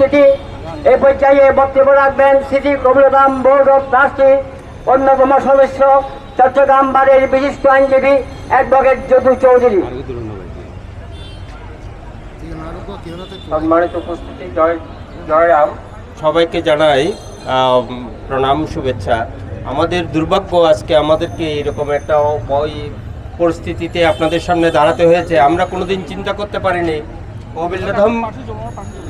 উপস্থিতি এ পর্যায়ে বক্তব্য রাখবেন সিটি কবিরদাম বোর্ড অফ ট্রাস্টি অন্যতম সদস্য চট্টগ্রাম বারের বিশিষ্ট আইনজীবী অ্যাডভোকেট যদু চৌধুরী। সম্মানিত উপস্থিতি জয় জয়রাম। সবাইকে জানাই প্রণাম শুভেচ্ছা। আমাদের দুর্ভাগ্য আজকে আমাদেরকে এরকম একটা ওই পরিস্থিতিতে আপনাদের সামনে দাঁড়াতে হয়েছে। আমরা কোনোদিন চিন্তা করতে পারিনি কবিলাধম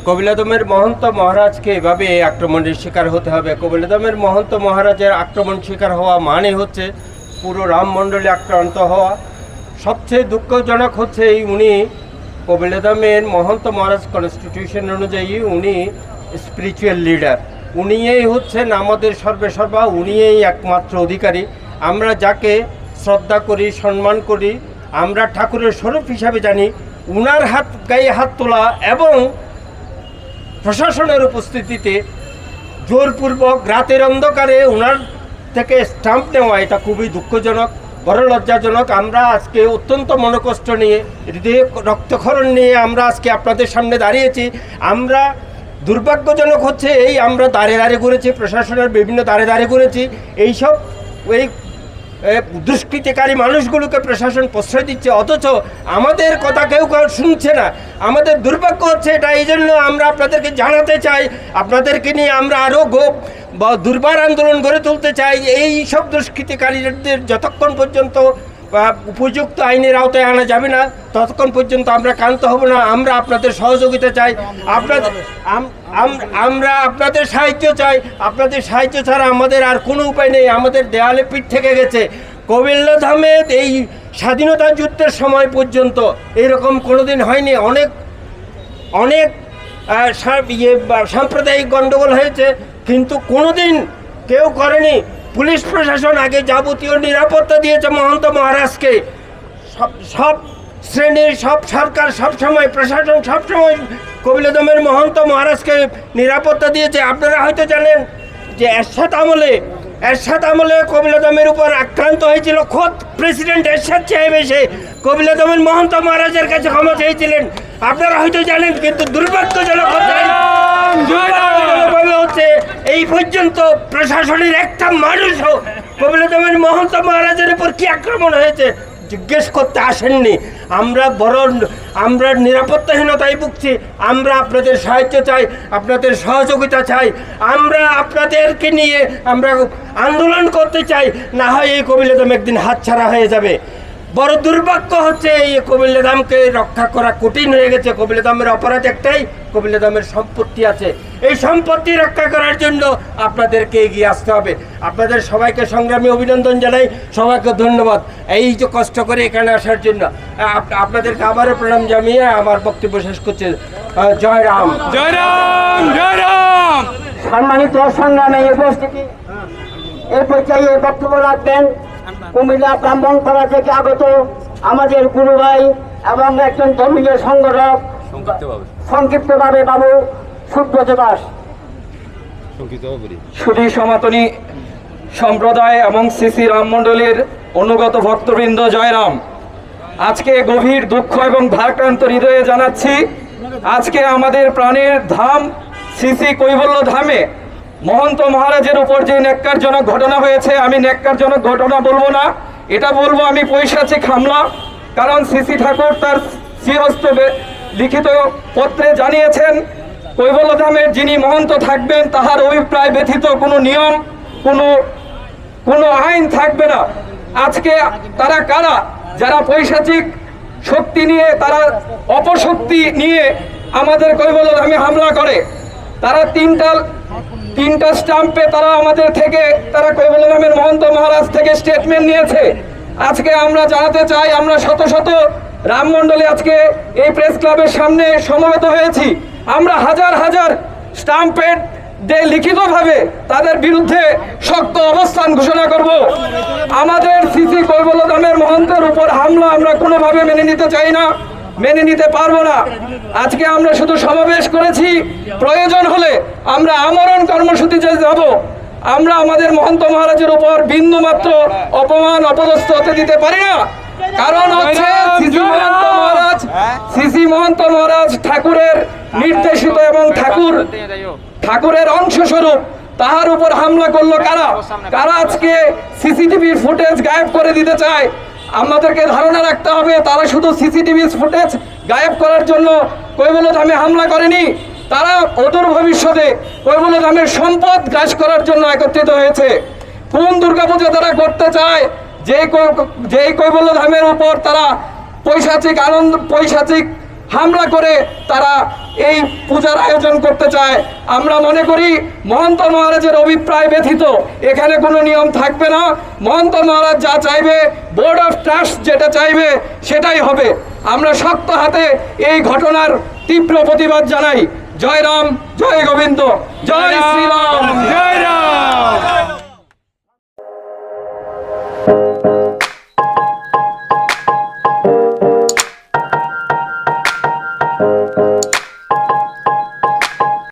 কবিলাদমের মহন্ত মহারাজকে এভাবে আক্রমণের শিকার হতে হবে। কবিলাদমের মহন্ত মহারাজের আক্রমণ শিকার হওয়া মানে হচ্ছে পুরো রামমণ্ডলে আক্রান্ত হওয়া। সবচেয়ে দুঃখজনক হচ্ছে এই উনি কবিলাদামের মহন্ত মহারাজ কনস্টিটিউশন অনুযায়ী উনি স্পিরিচুয়াল লিডার উনিই হচ্ছেন আমাদের সর্বেসর্বা উনিই একমাত্র অধিকারী। আমরা যাকে শ্রদ্ধা করি, সম্মান করি, আমরা ঠাকুরের স্বরূপ হিসাবে জানি উনার হাত, গায়ে হাত তোলা এবং প্রশাসনের উপস্থিতিতে জোরপূর্বক রাতের অন্ধকারে ওনার থেকে স্টাম্প নেওয়া, এটা খুবই দুঃখজনক, বড় লজ্জাজনক। আমরা আজকে অত্যন্ত মনোকষ্ট নিয়ে, হৃদয়ে রক্তক্ষরণ নিয়ে আমরা আজকে আপনাদের সামনে দাঁড়িয়েছি। আমরা দুর্ভাগ্যজনক হচ্ছে এই আমরা দাঁড়ে দাঁড়িয়ে করেছি প্রশাসনের বিভিন্ন দাঁড়ে দাঁড়িয়ে করেছি এইসব, এই দুষ্কৃতিকারী মানুষগুলোকে প্রশাসন প্রশ্রয় দিচ্ছে, অথচ আমাদের কথা কেউ কেউ শুনছে না। আমাদের দুর্ভাগ্য হচ্ছে এটা, এই জন্য আমরা আপনাদেরকে জানাতে চাই, আপনাদেরকে নিয়ে আমরা আরও গোপ বা দুর্বার আন্দোলন গড়ে তুলতে চাই। এই সব দুষ্কৃতিকারীদের যতক্ষণ পর্যন্ত উপযুক্ত আইনের আওতায় আনা যাবে না, ততক্ষণ পর্যন্ত আমরা ক্ষান্ত হব না, আমরা আপনাদের সহযোগিতা চাই, আপনাদের আম- আম- আমরা আপনাদের সাহায্য চাই, আপনাদের সাহায্য ছাড়া আমাদের আর কোনো উপায় নেই, আমাদের দেয়ালে পিঠ থেকে গেছে। কবিল্লা ধামে এই স্বাধীনতা যুদ্ধের সময় পর্যন্ত এরকম কোনোদিন হয়নি, অনেক অনেক ইয়ে সাম্প্রদায়িক গণ্ডগোল হয়েছে, কিন্তু কোনোদিন কেউ করেনি পুলিশ প্রশাসন আগে যাবতীয় নিরাপত্তা দিয়েছে মহন্ত মহারাজকে। সব সব শ্রেণির সব সরকার সব সময় প্রশাসন সব সময় কবিলদমের মহন্ত মহারাজকে নিরাপত্তা দিয়েছে। আপনারা হয়তো জানেন যে এরশাদ আমলে এরশাদ আমলে কবিলদমের উপর আক্রান্ত হয়েছিল খোদ প্রেসিডেন্ট এরশাদ সাহেব এসে কবিলদমের মহন্ত মহারাজের কাছে ক্ষমা চেয়েছিলেন। আপনারা হয়তো জানেন কিন্তু দুর্ভাগ্যজনক হচ্ছে পর্যন্ত প্রশাসনের একটা মানুষও কবিলদমের মহন্ত মহারাজের উপর কি আক্রমণ হয়েছে জিজ্ঞেস করতে আসেননি। আমরা বরং আমরা নিরাপত্তাহীনতায় ভুগছি, আমরা আপনাদের সাহায্য চাই, আপনাদের সহযোগিতা চাই, আমরা আপনাদেরকে নিয়ে আমরা আন্দোলন করতে চাই, না হয় এই কবিলেদম একদিন হাতছাড়া হয়ে যাবে। বড় দুর্ভাগ্য হচ্ছে এই কবিলেদামকে রক্ষা করা কঠিন হয়ে গেছে। কবিলেদামের অপরাধ একটাই কবিলেদামের সম্পত্তি আছে। এই সম্পত্তি রক্ষা করার জন্য আপনাদেরকে এগিয়ে আসতে হবে। আপনাদের সবাইকে সংগ্রামী অভিনন্দন জানাই সবাইকে ধন্যবাদ। এই যে কষ্ট করে এখানে আসার জন্য আপনাদেরকে আবারও প্রণাম জানিয়ে আমার বক্তব্য শেষ করছে। জয় রাম। জয় রাম জয় রাম! সম্মানিত সংগ্রামে উপস্থিতি এই পর্যায়ে বক্তব্য রাখবেন কুমিল্লা ব্রাহ্মণপাড়া থেকে আগত আমাদের গুরু ভাই এবং একজন ধর্মীয় সংগঠক সংক্ষিপ্তভাবে বাবু সুব্রত দাস। সুধী সনাতনী সম্প্রদায় এবং শ্রী রাম মণ্ডলের অনুগত ভক্তবৃন্দ জয়রাম আজকে গভীর দুঃখ এবং ভারাক্রান্ত হৃদয়ে জানাচ্ছি আজকে আমাদের প্রাণের ধাম শ্রী শ্রী কৈবল্য ধামে মহন্ত মহারাজের উপর যে ন্যাক্কারজনক ঘটনা হয়েছে, আমি ন্যাক্কারজনক ঘটনা বলব না। এটা বলব আমি পৈশাচিক হামলা, কারণ শ্রী ঠাকুর তার শ্রীহস্তবে লিখিত পত্রে জানিয়েছেন কৈবল্যধামের যিনি মহন্ত থাকবেন, তাহার অভিপ্রায় ব্যথিত, কোনো নিয়ম, কোনো কোনো আইন থাকবে না। আজকে তারা কারা? যারা পৈশাচিক শক্তি নিয়ে, তারা অপশক্তি নিয়ে আমাদের কৈবল্যধামে হামলা করে। তারা তিনটা তিনটা স্টাম্পে তারা আমাদের থেকে, তারা কৈবল্যধামের মহন্ত মহারাজ থেকে স্টেটমেন্ট নিয়েছে। আজকে আমরা জানাতে চাই, আমরা শত শত রাম মণ্ডলে আজকে এই প্রেস ক্লাবের সামনে সমবেত হয়েছি। আমরা হাজার হাজার স্টাম্পের দে লিখিতভাবে তাদের বিরুদ্ধে শক্ত অবস্থান ঘোষণা করব। আমাদের সিসি কৈবল্যধামের মহন্তের উপর হামলা আমরা কোনোভাবে মেনে নিতে চাই না। মেনে নিতে পারব না। আজকে আমরা শুধু সমাবেশ করেছি। প্রয়োজন হলে আমরা আমরণ কর্মসূচিতে যাব আমরা আমাদের মহন্ত মহারাজের উপর বিন্দু মাত্র অপমান, অপদস্থ হতে দিতে পারি না। কারণ হচ্ছে মহন্ত মহারাজ শ্রী মহন্ত মহারাজ ঠাকুরের নির্দেশিত এবং ঠাকুর, ঠাকুরের অংশস্বরূপ তাহার উপর হামলা করল কারা? কারা আজকে সিসিটিভির ফুটেজ গায়েব করে দিতে চায়? আমাদেরকে ধারণা রাখতে হবে, তারা শুধু সিসিটিভি ফুটেজ গায়েব করার জন্য কৈবল ধামে হামলা করেনি, তারা অদূর ভবিষ্যতে কৈবল ধামের সম্পদ গ্রাস করার জন্য একত্রিত হয়েছে। কোন দুর্গাপুজো তারা করতে চায়, যেই যেই কৈবল্য ধামের উপর তারা পৈশাচিক আনন্দ পৈশাচিক হামলা করে তারা এই পূজার আয়োজন করতে চায়। আমরা মনে করি মহন্ত মহারাজের অভিপ্রায় ব্যথিত। এখানে কোনো নিয়ম থাকবে না। মহন্ত মহারাজ যা চাইবে বোর্ড অফ ট্রাস্ট যেটা চাইবে সেটাই হবে। আমরা শক্ত হাতে এই ঘটনার তীব্র প্রতিবাদ জানাই। জয় রাম জয় গোবিন্দ জয় শ্রীরাম। জয় রাম।